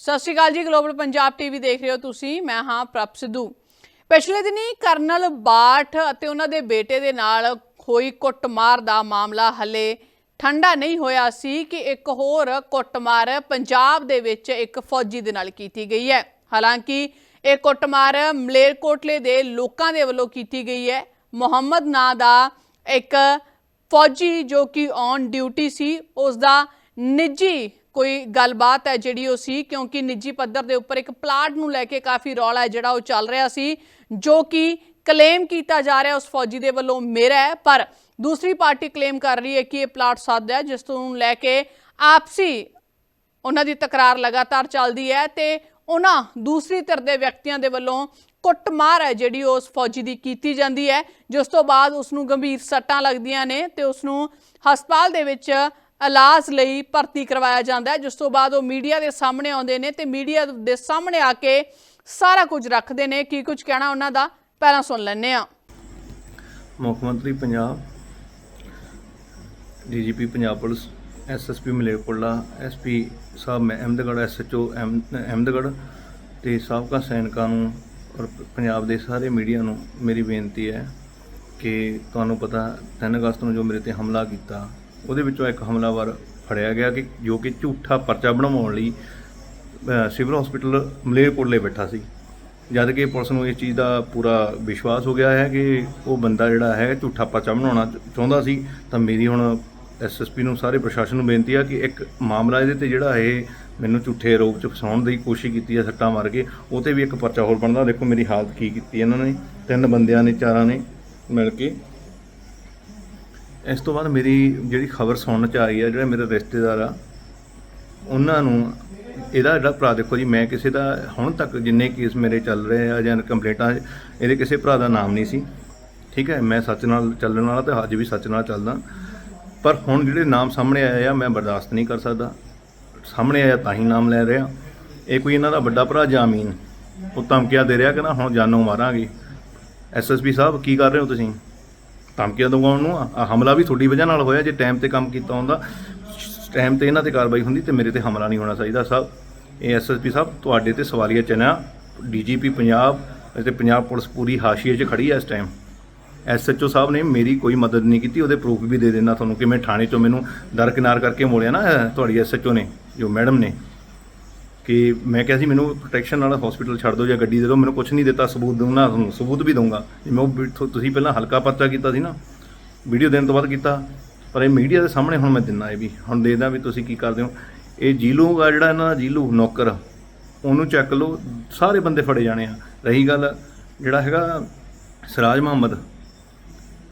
ਸਤਿ ਸ਼੍ਰੀ ਅਕਾਲ ਜੀ global Punjab TV ਦੇਖ ਰਹੇ ਹੋ ਤੁਸੀਂ, ਮੈਂ ਹਾਂ ਪ੍ਰਭ ਸਿੱਧੂ। ਪਿਛਲੇ ਦਿਨੀ ਕਰਨਲ ਬਾਠ ਅਤੇ ਉਹਨਾਂ ਦੇ ਬੇਟੇ ਦੇ ਨਾਲ ਹੋਈ ਕੁੱਟਮਾਰ ਦਾ ਮਾਮਲਾ ਹਲੇ ਠੰਡਾ ਨਹੀਂ ਹੋਇਆ ਸੀ ਕਿ ਇੱਕ ਹੋਰ ਕੁੱਟਮਾਰ ਪੰਜਾਬ ਦੇ ਵਿੱਚ ਇੱਕ ਫੌਜੀ ਦੇ ਨਾਲ ਕੀਤੀ ਗਈ ਹੈ। ਹਾਲਾਂਕਿ ਇਹ ਕੁੱਟਮਾਰ ਮਲੇਰਕੋਟਲੇ ਦੇ ਲੋਕਾਂ ਦੇ ਵੱਲੋਂ ਕੀਤੀ ਗਈ ਹੈ। ਮੁਹੰਮਦ ਨਾਂ ਦਾ ਇੱਕ ਫੌਜੀ ਜੋ ਕਿ ਔਨ ਡਿਊਟੀ ਸੀ ਉਸ ਦਾ ਨਿੱਜੀ ਕੋਈ ਗੱਲਬਾਤ ਹੈ ਜਿਹੜੀ ਉਹ ਸੀ, ਕਿਉਂਕਿ ਨਿੱਜੀ ਪੱਧਰ ਦੇ ਉੱਪਰ ਇੱਕ ਪਲਾਟ ਨੂੰ ਲੈ ਕੇ ਕਾਫੀ ਰੌਲਾ ਹੈ ਜਿਹੜਾ ਉਹ ਚੱਲ ਰਿਹਾ ਸੀ, ਜੋ ਕਿ ਕਲੇਮ ਕੀਤਾ ਜਾ ਰਿਹਾ ਉਸ ਫੌਜੀ ਦੇ ਵੱਲੋਂ ਮੇਰਾ ਹੈ, ਪਰ ਦੂਸਰੀ ਪਾਰਟੀ ਕਲੇਮ ਕਰ ਰਹੀ ਹੈ ਕਿ ਇਹ ਪਲਾਟ ਸਾਦਾ ਹੈ, ਜਿਸ ਤੋਂ ਲੈ ਕੇ ਆਪਸੀ ਉਹਨਾਂ ਦੀ ਤਕਰਾਰ ਲਗਾਤਾਰ ਚੱਲਦੀ ਹੈ ਤੇ ਉਹਨਾਂ ਦੂਸਰੀ ਧਿਰ ਦੇ ਵਿਅਕਤੀਆਂ ਦੇ ਵੱਲੋਂ ਕੁੱਟਮਾਰ ਹੈ ਜਿਹੜੀ ਉਸ ਫੌਜੀ ਦੀ ਕੀਤੀ ਜਾਂਦੀ ਹੈ, ਜਿਸ ਤੋਂ ਬਾਅਦ ਉਸ ਨੂੰ ਗੰਭੀਰ ਸੱਟਾਂ ਲੱਗਦੀਆਂ ਨੇ ਤੇ ਉਸ ਨੂੰ ਹਸਪਤਾਲ ਦੇ ਵਿੱਚ ਇਲਾਜ ਲਈ ਭਰਤੀ ਕਰਵਾਇਆ ਜਾਂਦਾ ਹੈ, ਜਿਸ ਤੋਂ ਬਾਅਦ ਉਹ ਮੀਡੀਆ ਦੇ ਸਾਹਮਣੇ ਆਉਂਦੇ ਨੇ ਤੇ ਮੀਡੀਆ ਦੇ ਸਾਹਮਣੇ ਆ ਕੇ ਸਾਰਾ ਕੁਝ ਰੱਖਦੇ ਨੇ। ਕੀ ਕੁਝ ਕਹਿਣਾ ਉਹਨਾਂ ਦਾ? ਪਹਿਲਾਂ ਸੁਣ ਲੈਂਦੇ ਆ ਮੁੱਖ ਮੰਤਰੀ Punjab, DGP Punjab police SSP Malerkotla SP sahib ਮੈਂ ਅਹਿਮਦਗੜ੍ਹ ਐਸਐਚਓ ਅਹਿਮਦਗੜ੍ਹ ਤੇ ਸਾਬਕਾ ਸੈਨਿਕਾਂ ਨੂੰ ਔਰ ਪੰਜਾਬ ਦੇ ਸਾਰੇ ਮੀਡੀਆ ਨੂੰ ਮੇਰੀ ਬੇਨਤੀ ਹੈ ਕਿ ਤੁਹਾਨੂੰ ਪਤਾ 3 ਅਗਸਤ ਨੂੰ ਜੋ ਮੇਰੇ ਤੇ ਹਮਲਾ ਕੀਤਾ ਉਹਦੇ ਵਿੱਚੋਂ ਇੱਕ ਹਮਲਾਵਰ ਫੜਿਆ ਗਿਆ ਕਿ ਜੋ ਕਿ ਝੂਠਾ ਪਰਚਾ ਬਣਾਉਣ ਲਈ ਸਿਵਲ ਹਸਪੀਟਲ ਮਲੇਰਕੋਟਲੇ ਬੈਠਾ ਸੀ। ਜਦ ਕਿ ਪੁਲਿਸ ਨੂੰ ਇਸ ਚੀਜ਼ ਦਾ ਪੂਰਾ ਵਿਸ਼ਵਾਸ ਹੋ ਗਿਆ ਹੈ ਕਿ ਉਹ ਬੰਦਾ ਜਿਹੜਾ ਹੈ ਝੂਠਾ ਪਰਚਾ ਬਣਾਉਣਾ ਚਾਹੁੰਦਾ ਸੀ। ਤਾਂ ਮੇਰੀ ਹੁਣ ਐਸਐਸਪੀ ਨੂੰ ਸਾਰੇ ਪ੍ਰਸ਼ਾਸਨ ਨੂੰ ਬੇਨਤੀ ਆ ਕਿ ਇੱਕ ਮਾਮਲਾ ਇਹਦੇ ਤੇ ਜਿਹੜਾ ਇਹ ਮੈਨੂੰ ਝੂਠੇ ਆਰੋਪ ਚ ਫਸਾਉਣ ਦੀ ਕੋਸ਼ਿਸ਼ ਕੀਤੀ ਹੈ, ਸੱਟਾਂ ਮਾਰ ਕੇ, ਉਹ ਤੇ ਵੀ ਇੱਕ ਪਰਚਾ ਹੋਰ ਬਣਦਾ। ਦੇਖੋ ਮੇਰੀ ਹਾਲਤ ਕੀ ਕੀਤੀ ਇਹਨਾਂ ਨੇ। ਤਿੰਨ ਬੰਦਿਆਂ ਨੇ, ਚਾਰਾਂ ਨੇ ਮਿਲ ਕੇ ਇਸ ਤੋਂ ਬਾਅਦ ਮੇਰੀ ਜਿਹੜੀ ਖਬਰ ਸੁਣਨ ਚ ਆਈ ਆ, ਜਿਹੜਾ ਮੇਰੇ ਰਿਸ਼ਤੇਦਾਰ ਆ, ਉਹਨਾਂ ਨੂੰ ਇਹਦਾ ਜਿਹੜਾ ਭਰਾ ਦੇਖੋ ਜੀ, ਮੈਂ ਕਿਸੇ ਦਾ ਹੁਣ ਤੱਕ ਜਿੰਨੇ ਕੇਸ ਮੇਰੇ ਚੱਲ ਰਹੇ ਆ ਜਾਂ ਕੰਪਲੇਂਟਾਂ ਇਹਦੇ ਕਿਸੇ ਭਰਾ ਦਾ ਨਾਮ ਨਹੀਂ ਸੀ। ਠੀਕ ਹੈ, ਮੈਂ ਸੱਚ ਨਾਲ ਚੱਲਣ ਵਾਲਾ ਤੇ ਅੱਜ ਵੀ ਸੱਚ ਨਾਲ ਚੱਲਦਾ। ਪਰ ਹੁਣ ਜਿਹੜੇ ਨਾਮ ਸਾਹਮਣੇ ਆਏ ਆ, ਮੈਂ ਬਰਦਾਸ਼ਤ ਨਹੀਂ ਕਰ ਸਕਦਾ। ਸਾਹਮਣੇ ਆਇਆ ਤਾਂ ਹੀ ਨਾਮ ਲੈ ਰਿਹਾ। ਇਹ ਕੋਈ ਇਹਨਾਂ ਦਾ ਵੱਡਾ ਭਰਾ ਜਾਮੀਨ ਉਹ ਧਮਕੀਆਂ ਦੇ ਰਿਹਾ ਕਿ ਨਾ, ਹੁਣ ਜਾਨੋਂ ਮਾਰਾਂਗੇ। ਐਸਐਸਪੀ ਸਾਹਿਬ, ਕੀ ਕਰ ਰਹੇ ਹੋ ਤੁਸੀਂ? ਧਮਕੀਆਂ ਦਵਾਉਣ ਨੂੰ ਆ ਹਮਲਾ ਵੀ ਤੁਹਾਡੀ ਵਜ੍ਹਾ ਨਾਲ ਹੋਇਆ ਜੇ ਟਾਈਮ ਤੇ ਕੰਮ ਕੀਤਾ ਹੁੰਦਾ। ਟਾਈਮ ਤੇ ਇਹਨਾਂ ਤੇ ਕਾਰਵਾਈ ਹੁੰਦੀ ਤੇ ਮੇਰੇ ਤੇ ਹਮਲਾ ਨਹੀਂ ਹੋਣਾ ਚਾਹੀਦਾ ਸਾਹਿਬ ਇਹ ਐਸਐਸਪੀ ਸਾਹਿਬ ਤੁਹਾਡੇ ਤੇ ਸਵਾਲੀਆ ਚਿੰਨ੍ਹ ਡੀਜੀਪੀ ਪੰਜਾਬ ਅਤੇ ਪੰਜਾਬ ਪੁਲਿਸ ਪੂਰੀ ਹਾਸ਼ੀਏ 'ਚ ਖੜੀ ਹੈ ਇਸ ਟਾਈਮ ਐਸਐਚਓ ਸਾਹਿਬ ਨੇ ਮੇਰੀ ਕੋਈ ਮਦਦ ਨਹੀਂ ਕੀਤੀ ਉਹਦੇ ਪ੍ਰੂਫ ਵੀ ਦੇ ਦੇਣਾ ਤੁਹਾਨੂੰ ਕਿ ਮੈਂ ਥਾਣੇ 'ਚੋਂ ਮੈਨੂੰ ਦਰਕਿਨਾਰ ਕਰਕੇ ਮੋੜਿਆ ਨਾ ਅਹ, ਤੁਹਾਡੀ ਐਸਐਚਓ ਨੇ ਜੋ ਮੈਡਮ ਨੇ। ਕਿ ਮੈਂ ਕਿਹਾ ਸੀ, ਮੈਨੂੰ ਪ੍ਰੋਟੈਕਸ਼ਨ ਨਾਲ ਹਸਪੀਟਲ ਛੱਡ ਦਿਓ ਜਾਂ ਗੱਡੀ ਦੇ ਦਿਓ। ਮੈਨੂੰ ਕੁਝ ਨਹੀਂ ਦਿੱਤਾ, ਸਬੂਤ ਦਊਂਗਾ ਤੁਹਾਨੂੰ, ਸਬੂਤ ਵੀ ਦਊਂਗਾ। ਜਿਵੇਂ ਉਹ ਵੀ ਤੁ- ਤੁਸੀਂ ਪਹਿਲਾਂ ਹਲਕਾ ਪਰਚਾ ਕੀਤਾ ਸੀ ਨਾ ਵੀਡੀਓ ਦੇਣ ਤੋਂ ਬਾਅਦ ਕੀਤਾ। ਪਰ ਇਹ ਮੀਡੀਆ ਦੇ ਸਾਹਮਣੇ ਹੁਣ ਮੈਂ ਦਿੰਦਾ ਇਹ ਵੀ। ਹੁਣ ਦੇਖਦਾ ਵੀ ਤੁਸੀਂ ਕੀ ਕਰਦੇ ਹੋ। ਇਹ ਜੀਲੂ ਆ ਜਿਹੜਾ ਇਹਨਾਂ ਦਾ, ਜੀਲੂ ਨੌਕਰ, ਉਹਨੂੰ ਚੱਕ ਲਓ, ਸਾਰੇ ਬੰਦੇ ਫੜੇ ਜਾਣੇ ਆ। ਰਹੀ ਗੱਲ ਜਿਹੜਾ ਹੈਗਾ ਸਿਰਾਜ ਮੁਹੰਮਦ,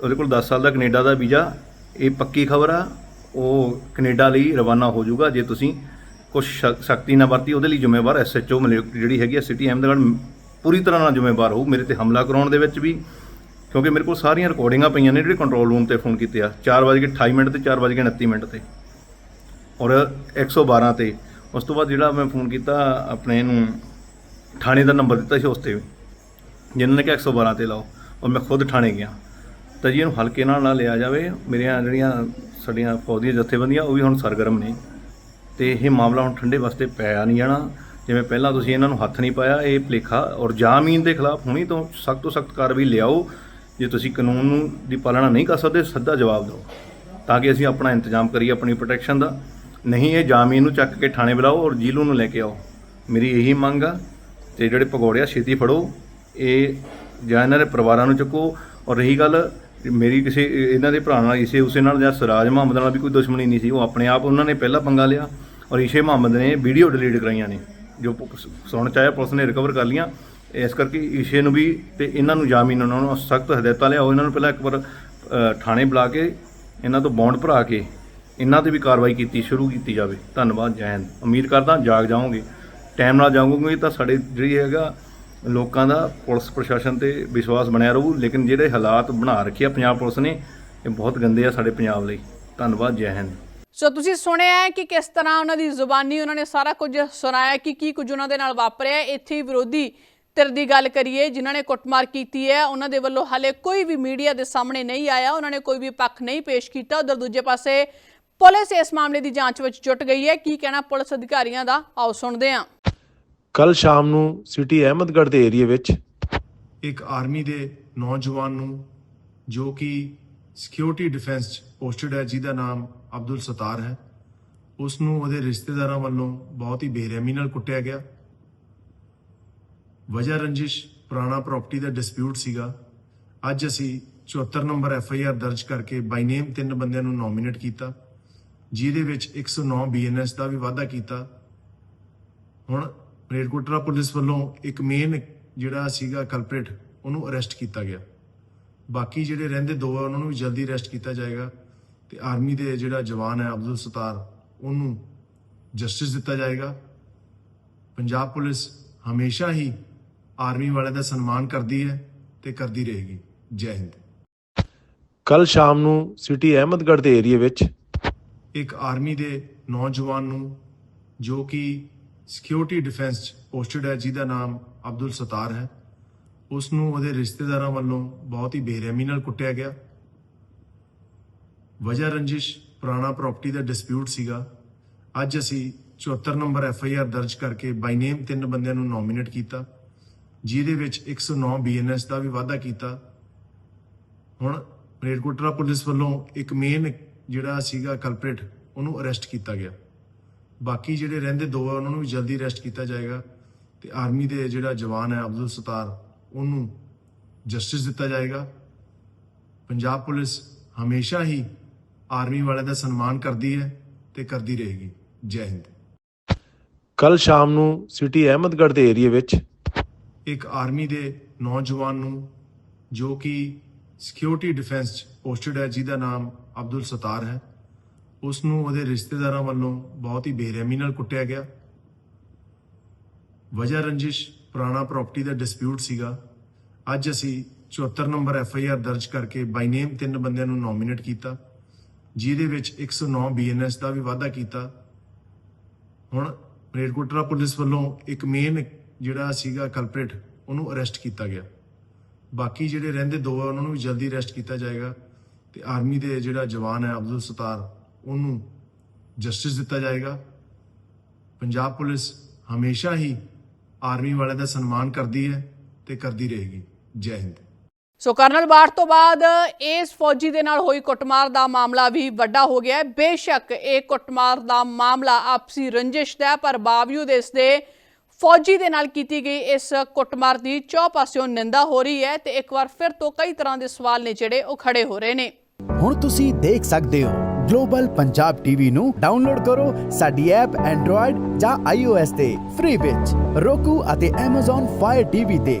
ਉਹਦੇ ਕੋਲ 10 ਸਾਲ ਦਾ ਕੈਨੇਡਾ ਦਾ ਵੀਜ਼ਾ। ਇਹ ਪੱਕੀ ਖਬਰ ਆ, ਉਹ ਕੈਨੇਡਾ ਲਈ ਰਵਾਨਾ ਹੋ ਜਾਊਗਾ, ਜੇ ਤੁਸੀਂ ਕੁਝ ਸ਼ਕਤੀ ਨਾ ਵਰਤੀ, ਉਹਦੇ ਲਈ ਜ਼ਿੰਮੇਵਾਰ ਐਸਐਚਓ ਜਿਹੜੀ ਹੈਗੀ ਆ ਸਿਟੀ ਅਹਿਮਦਗੜ੍ਹ ਪੂਰੀ ਤਰ੍ਹਾਂ ਨਾਲ ਜ਼ਿੰਮੇਵਾਰ ਹੋਊ। ਮੇਰੇ ਤੇ ਹਮਲਾ ਕਰਾਉਣ ਦੇ ਵਿੱਚ ਵੀ, ਕਿਉਂਕਿ ਮੇਰੇ ਕੋਲ ਸਾਰੀਆਂ ਰਿਕਾਰਡਿੰਗਾਂ ਪਈਆਂ ਨੇ ਜਿਹੜੇ ਕੰਟਰੋਲ ਰੂਮ ਤੇ ਫੋਨ ਕੀਤੇ ਆ। 4:28 ਮਿੰਟ ਤੇ 4:29 ਮਿੰਟ ਤੇ। ਔਰ 112 ਤੇ। ਉਸ ਤੋਂ ਬਾਅਦ ਜਿਹੜਾ ਮੈਂ ਫੋਨ ਕੀਤਾ, ਆਪਣੇ ਨੂੰ ਥਾਣੇ ਦਾ ਨੰਬਰ ਦਿੱਤਾ ਸੀ ਉਸ ਤੇ। ਜਿਨ੍ਹਾਂ ਨੇ ਕਿਹਾ 112 ਤੇ ਲਾਓ। ਔਰ ਮੈਂ ਖੁਦ ਥਾਣੇ ਗਿਆ। ਤਾਂ ਜੀ ਇਹਨੂੰ ਹਲਕੇ ਨਾਲ ਨਾ ਲਿਆ ਜਾਵੇ। ਮੇਰੀਆਂ ਜਿਹੜੀਆਂ ਸਾਡੀਆਂ ਫੌਜ ਦੀਆਂ ਜਥੇਬੰਦੀਆਂ, ਉਹ ਵੀ ਹੁਣ ਸਰਗਰਮ ਨੇ। ਤੇ ਇਹ ਮਾਮਲਾ ਹੁਣ ਠੰਡੇ ਵਾਸਤੇ ਪਿਆ ਨਹੀਂ ਜਾਣਾ। ਜਿਵੇਂ ਪਹਿਲਾਂ ਤੁਸੀਂ ਇਹਨਾਂ ਨੂੰ ਹੱਥ ਨਹੀਂ ਪਾਇਆ, ਇਹ ਭਲੇਖਾ ਔਰ ਜਾਮੀਨ ਦੇ ਖਿਲਾਫ ਹੁਣੀ ਤੋਂ ਸਖਤ ਤੋਂ ਸਖਤ ਕਾਰਵਾਈ ਲਿਆਓ। ਜੇ ਤੁਸੀਂ ਕਾਨੂੰਨ ਨੂੰ ਦੀ ਪਾਲਣਾ ਨਹੀਂ ਕਰ ਸਕਦੇ ਸਿੱਧਾ ਜਵਾਬ ਦਿਓ। ਤਾਂ ਕਿ ਅਸੀਂ ਆਪਣਾ ਇੰਤਜ਼ਾਮ ਕਰੀਏ ਆਪਣੀ ਪ੍ਰੋਟੈਕਸ਼ਨ ਦਾ। ਨਹੀਂ, ਇਹ ਜਾਮੀਨ ਨੂੰ ਚੱਕ ਕੇ ਥਾਣੇ ਬੁਲਾਓ ਔਰ ਜੀਲੂ ਨੂੰ ਲੈ ਕੇ ਆਓ। ਮੇਰੀ ਇਹੀ ਮੰਗ ਆ ਤੇ ਜਿਹੜੇ ਭਗੌੜੇ ਆ ਛੇਤੀ ਫੜੋ, ਇਹ ਜਾਂ ਇਹਨਾਂ ਦੇ ਪਰਿਵਾਰਾਂ ਨੂੰ ਚੱਕੋ। ਔਰ ਰਹੀ ਗੱਲ, ਮੇਰੀ ਕਿਸੇ, ਇਹਨਾਂ ਦੇ ਭਰਾ ਨਾਲ, ਇਸੇ ਉਸੇ ਨਾਲ ਜਾਂ ਸਰਾਜ ਮੁਹੰਮਦ ਨਾਲ ਵੀ ਕੋਈ ਦੁਸ਼ਮਣੀ ਨਹੀਂ ਸੀ। ਉਹ ਆਪਣੇ ਆਪ ਉਹਨਾਂ ਨੇ ਪਹਿਲਾਂ ਪੰਗਾ ਲਿਆ। ਔਰ ਇਸ਼ੇ ਮੁਹੰਮਦ ਨੇ ਵੀਡੀਓ ਡਿਲੀਟ ਕਰਾਈਆਂ ਨੇ, ਜੋ ਪ- ਚਾਹਿਆ ਪੁਲਿਸ ਨੇ ਰਿਕਵਰ ਕਰ ਲੀਆਂ ਇਸ ਕਰਕੇ ਇਸ਼ੇ ਨੂੰ ਵੀ ਤੇ ਇਹਨਾਂ ਨੂੰ ਜਾਮੀਨ, ਉਹਨਾਂ ਨੂੰ ਸਖਤ ਹਦਾਇਤਾਂ ਲਿਆਓ ਇਹਨਾਂ ਨੂੰ ਪਹਿਲਾਂ ਇੱਕ ਵਾਰ ਥਾਣੇ ਬੁਲਾ ਕੇ ਇਹਨਾਂ ਤੋਂ ਬੌਂਡ ਭਰਾ ਕੇ ਇਹਨਾਂ ਤੇ ਵੀ ਕਾਰਵਾਈ ਕੀਤੀ, ਸ਼ੁਰੂ ਕੀਤੀ ਜਾਵੇ। ਧੰਨਵਾਦ, ਜੈ ਹਿੰਦ। ਉਮੀਦ ਕਰਦਾ ਜਾਗ ਜਾਓਗੇ। ਟਾਈਮ ਨਾਲ ਜਾਗੋਗੇ ਤਾਂ ਸਾਡੇ ਜਿਹੜੀ ਹੈਗਾ ਲੋਕਾਂ ਦਾ ਪੁਲਿਸ ਪ੍ਰਸ਼ਾਸਨ ਤੇ ਵਿਸ਼ਵਾਸ ਬਣਿਆ ਰਹੂ। ਲੇਕਿਨ ਜਿਹੜੇ ਹਾਲਾਤ ਬਣਾ ਰੱਖੇ ਆ ਪੰਜਾਬ ਪੁਲਿਸ ਨੇ, ਇਹ ਬਹੁਤ ਗੰਦੇ ਆ ਸਾਡੇ ਪੰਜਾਬ ਲਈ। ਧੰਨਵਾਦ, ਜੈ ਹਿੰਦ। ਸੋ ਤੁਸੀਂ ਸੁਣਿਆ ਹੈ ਕਿ ਕਿਸ ਤਰ੍ਹਾਂ ਉਹਨਾਂ ਦੀ ਜ਼ੁਬਾਨੀ ਉਹਨਾਂ ਨੇ ਸਾਰਾ ਕੁਝ ਸੁਣਾਇਆ ਕਿ ਕੀ ਕੁਝ ਉਹਨਾਂ ਦੇ ਨਾਲ ਵਾਪਰਿਆ। ਇੱਥੇ ਵਿਰੋਧੀ ਧਿਰ ਦੀ ਗੱਲ ਕਰੀਏ ਜਿਨ੍ਹਾਂ ਨੇ ਕੁੱਟਮਾਰ ਕੀਤੀ ਹੈ ਉਹਨਾਂ ਦੇ ਵੱਲੋਂ ਹਾਲੇ ਕੋਈ ਵੀ ਮੀਡੀਆ ਦੇ ਸਾਹਮਣੇ ਨਹੀਂ ਆਇਆ ਉਹਨਾਂ ਨੇ ਕੋਈ ਵੀ ਪੱਖ ਨਹੀਂ ਪੇਸ਼ ਕੀਤਾ। ਉਧਰ ਦੂਜੇ ਪਾਸੇ ਪੁਲਿਸ ਇਸ ਮਾਮਲੇ ਦੀ ਜਾਂਚ ਵਿੱਚ ਜੁਟ ਗਈ ਹੈ। ਕੀ ਕਹਿਣਾ ਪੁਲਿਸ ਅਧਿਕਾਰੀਆਂ ਦਾ? ਆਓ ਸੁਣਦੇ ਹਾਂ। ਕੱਲ ਸ਼ਾਮ ਨੂੰ ਸਿਟੀ ਅਹਿਮਦਗੜ੍ਹ ਦੇ ਏਰੀਆ ਵਿੱਚ ਇੱਕ ਆਰਮੀ ਦੇ ਨੌਜਵਾਨ ਨੂੰ ਜੋ ਕਿ ਸਿਕਿਉਰਿਟੀ ਡਿਫੈਂਸ 'ਚ ਪੋਸਟਡ ਹੈ ਜਿਹਦਾ ਨਾਮ ਅਬਦੁਲ ਸਤਾਰ ਹੈ। ਉਸ ਨੂੰ ਉਹਦੇ ਰਿਸ਼ਤੇਦਾਰਾਂ ਵੱਲੋਂ ਬਹੁਤ ਹੀ ਬੇਰਹਿਮੀ ਨਾਲ ਕੁੱਟਿਆ ਗਿਆ। ਵਜਾ ਰੰਜਿਸ਼ ਪੁਰਾਣਾ ਪ੍ਰਾਪਰਟੀ ਦਾ ਡਿਸਪਿਊਟ ਸੀਗਾ। ਅੱਜ ਅਸੀਂ 74 ਨੰਬਰ ਐਫ ਆਈ ਆਰ ਦਰਜ ਕਰਕੇ ਬਾਈ ਨੇਮ ਤਿੰਨ ਬੰਦਿਆਂ ਨੂੰ ਨੋਮੀਨੇਟ ਕੀਤਾ, ਜਿਹਦੇ ਵਿੱਚ 109 ਬੀਐਨਐਸ ਦਾ ਵੀ ਵਾਅਦਾ ਕੀਤਾ। ਹੁਣ ਰੇਡਕੋਟਰਾ ਪੁਲਿਸ ਵੱਲੋਂ ਇੱਕ ਮੇਨ ਜਿਹੜਾ ਸੀਗਾ ਕਲਪਰੇਟ ਉਹਨੂੰ ਅਰੈਸਟ ਕੀਤਾ ਗਿਆ। ਬਾਕੀ ਜਿਹੜੇ ਰਹਿੰਦੇ ਦੋ ਆ, ਉਹਨਾਂ ਨੂੰ ਵੀ ਜਲਦੀ ਅਰੈਸਟ ਕੀਤਾ ਜਾਏਗਾ। ਤੇ ਆਰਮੀ ਦੇ ਜਿਹੜਾ ਜਵਾਨ ਹੈ ਅਬਦੁਲ ਸਤਾਰ ਉਹਨੂੰ ਜਸਟਿਸ ਦਿੱਤਾ ਜਾਏਗਾ। ਪੰਜਾਬ ਪੁਲਿਸ ਹਮੇਸ਼ਾ ਹੀ ਆਰਮੀ ਵਾਲਿਆਂ ਦਾ ਸਨਮਾਨ ਕਰਦੀ ਹੈ ਤੇ ਕਰਦੀ ਰਹੇਗੀ। ਜੈ ਹਿੰਦ। ਕੱਲ ਸ਼ਾਮ ਨੂੰ ਸਿਟੀ ਅਹਿਮਦਗੜ੍ਹ ਦੇ ਏਰੀਆ ਵਿੱਚ ਇੱਕ ਆਰਮੀ ਦੇ ਨੌਜਵਾਨ ਨੂੰ ਜੋ ਕਿ ਸਿਕਿਉਰਿਟੀ ਡਿਫੈਂਸ 'ਚ ਪੋਸਟਡ ਹੈ ਜਿਹਦਾ ਨਾਮ ਅਬਦੁਲ ਸਤਾਰ ਹੈ ਉਸ ਨੂੰ ਉਹਦੇ ਰਿਸ਼ਤੇਦਾਰਾਂ ਵੱਲੋਂ ਬਹੁਤ ਹੀ ਬੇਰਹਿਮੀ ਨਾਲ ਕੁੱਟਿਆ ਗਿਆ। ਵਜ੍ਹਾ ਰੰਜਿਸ਼, ਪੁਰਾਣਾ ਪ੍ਰਾਪਰਟੀ ਦਾ ਡਿਸਪਿਊਟ ਸੀਗਾ। ਅੱਜ ਅਸੀਂ 74 ਨੰਬਰ ਐਫ ਆਈ ਆਰ ਦਰਜ ਕਰਕੇ ਬਾਈ ਨੇਮ ਤਿੰਨ ਬੰਦਿਆਂ ਨੂੰ ਨੋਮੀਨੇਟ ਕੀਤਾ, ਜਿਹਦੇ ਵਿੱਚ 109 ਬੀਐਨਐਸ ਦਾ ਵੀ ਵਾਅਦਾ ਕੀਤਾ। ਹੁਣ ਰੇਡਕੋਟਰਾ ਪੁਲਿਸ ਵੱਲੋਂ ਇੱਕ ਮੇਨ ਜਿਹੜਾ ਸੀਗਾ ਕਲਪਰੇਟ ਉਹਨੂੰ ਅਰੈਸਟ ਕੀਤਾ ਗਿਆ। ਬਾਕੀ ਜਿਹੜੇ ਰਹਿੰਦੇ ਦੋ ਆ, ਉਹਨਾਂ ਨੂੰ ਵੀ ਜਲਦੀ ਅਰੈਸਟ ਕੀਤਾ ਜਾਏਗਾ। ਤੇ ਆਰਮੀ ਦੇ ਜਿਹੜਾ ਜਵਾਨ ਹੈ ਅਬਦੁਲ ਸਤਾਰ, ਉਹਨੂੰ ਜਸਟਿਸ ਦਿੱਤਾ ਜਾਏਗਾ। ਪੰਜਾਬ ਪੁਲਿਸ ਹਮੇਸ਼ਾ ਹੀ ਆਰਮੀ ਵਾਲਿਆਂ ਦਾ ਸਨਮਾਨ ਕਰਦੀ ਹੈ ਤੇ ਕਰਦੀ ਰਹੇਗੀ। ਜੈ ਹਿੰਦ। ਕੱਲ ਸ਼ਾਮ ਨੂੰ ਸਿਟੀ ਅਹਿਮਦਗੜ੍ਹ ਦੇ ਏਰੀਆ ਵਿੱਚ ਇੱਕ ਆਰਮੀ ਦੇ ਨੌਜਵਾਨ ਨੂੰ ਜੋ ਕਿ ਸਿਕਿਉਰਿਟੀ ਡਿਫੈਂਸ 'ਚ ਪੋਸਟਡ ਹੈ ਜਿਹਦਾ ਨਾਮ ਅਬਦੁਲ ਸਤਾਰ ਹੈ ਉਸ ਨੂੰ ਉਹਦੇ ਰਿਸ਼ਤੇਦਾਰਾਂ ਵੱਲੋਂ ਬਹੁਤ ਹੀ ਬੇਰਹਿਮੀ ਨਾਲ ਕੁੱਟਿਆ ਗਿਆ। ਵਜ੍ਹਾ ਰੰਜਿਸ਼ ਪੁਰਾਣਾ ਪ੍ਰਾਪਰਟੀ ਦਾ ਡਿਸਪਿਊਟ ਸੀਗਾ। ਅੱਜ ਅਸੀਂ 74 ਨੰਬਰ ਐਫ ਆਈ ਆਰ ਦਰਜ ਕਰਕੇ ਬਾਈ ਨੇਮ ਤਿੰਨ ਬੰਦਿਆਂ ਨੂੰ ਨੋਮੀਨੇਟ ਕੀਤਾ। ਜਿਹਦੇ ਵਿੱਚ 109 ਬੀਐਨਐਸ ਦਾ ਵੀ ਵਾਅਦਾ ਕੀਤਾ। ਹੁਣ ਰੇਡਕੋਟਰਾ ਪੁਲਿਸ ਵੱਲੋਂ ਇੱਕ ਮੇਨ ਜਿਹੜਾ ਸੀਗਾ ਕਲਪਰੇਟ ਉਹਨੂੰ ਅਰੈਸਟ ਕੀਤਾ ਗਿਆ। ਬਾਕੀ ਜਿਹੜੇ ਰਹਿੰਦੇ ਦੋ ਆ, ਉਹਨਾਂ ਨੂੰ ਵੀ ਜਲਦੀ ਅਰੈਸਟ ਕੀਤਾ ਜਾਏਗਾ। ਤੇ ਆਰਮੀ ਦੇ ਜਿਹੜਾ ਜਵਾਨ ਹੈ ਅਬਦੁਲ ਸਤਾਰ, ਉਹਨੂੰ ਜਸਟਿਸ ਦਿੱਤਾ ਜਾਏਗਾ। ਪੰਜਾਬ ਪੁਲਿਸ ਹਮੇਸ਼ਾ ਹੀ ਆਰਮੀ ਵਾਲਿਆਂ ਦਾ ਸਨਮਾਨ ਕਰਦੀ ਹੈ ਤੇ ਕਰਦੀ ਰਹੇਗੀ। ਜੈ ਹਿੰਦ। ਸੋ ਕਰਨਲ ਬਾਠ ਤੋਂ ਬਾਅਦ ਇਸ ਫੌਜੀ ਦੇ ਨਾਲ ਹੋਈ ਕੁੱਟਮਾਰ ਦਾ ਮਾਮਲਾ ਵੀ ਵੱਡਾ ਹੋ ਗਿਆ ਹੈ। ਬੇਸ਼ੱਕ ਇਹ ਕੁੱਟਮਾਰ ਦਾ ਮਾਮਲਾ ਆਪਸੀ ਰੰਜਿਸ਼ ਦਾ ਪਰ ਬਾਵਜੂਦ ਇਸ ਦੇ ਫੌਜੀ ਦੇ ਨਾਲ ਕੀਤੀ ਗਈ ਇਸ ਕੁੱਟਮਾਰ ਦੀ ਚੌ ਨਿੰਦਾ ਹੋ ਰਹੀ ਹੈ ਤੇ ਇੱਕ ਵਾਰ ਫਿਰ ਤੋਂ ਕਈ ਤਰ੍ਹਾਂ ਦੇ ਸਵਾਲ ਨੇ ਜਿਹੜੇ ਉਹ ਖੜੇ ਹੋ ਰਹੇ ਨੇ। ਹੁਣ ਤੁਸੀਂ ਦੇਖ ਸਕਦੇ ਹੋ ਗਲੋਬਲ ਪੰਜਾਬ ਟੀਵੀ ਨੂੰ ਡਾਊਨਲੋਡ ਕਰੋ ਸਾਡੀ ਐਪ ਐਂਡਰੋਇਡ ਜਾਂ iOS ਤੇ ਫ੍ਰੀ ਵਿੱਚ। Roku ਅਤੇ Amazon Fire TV ਤੇ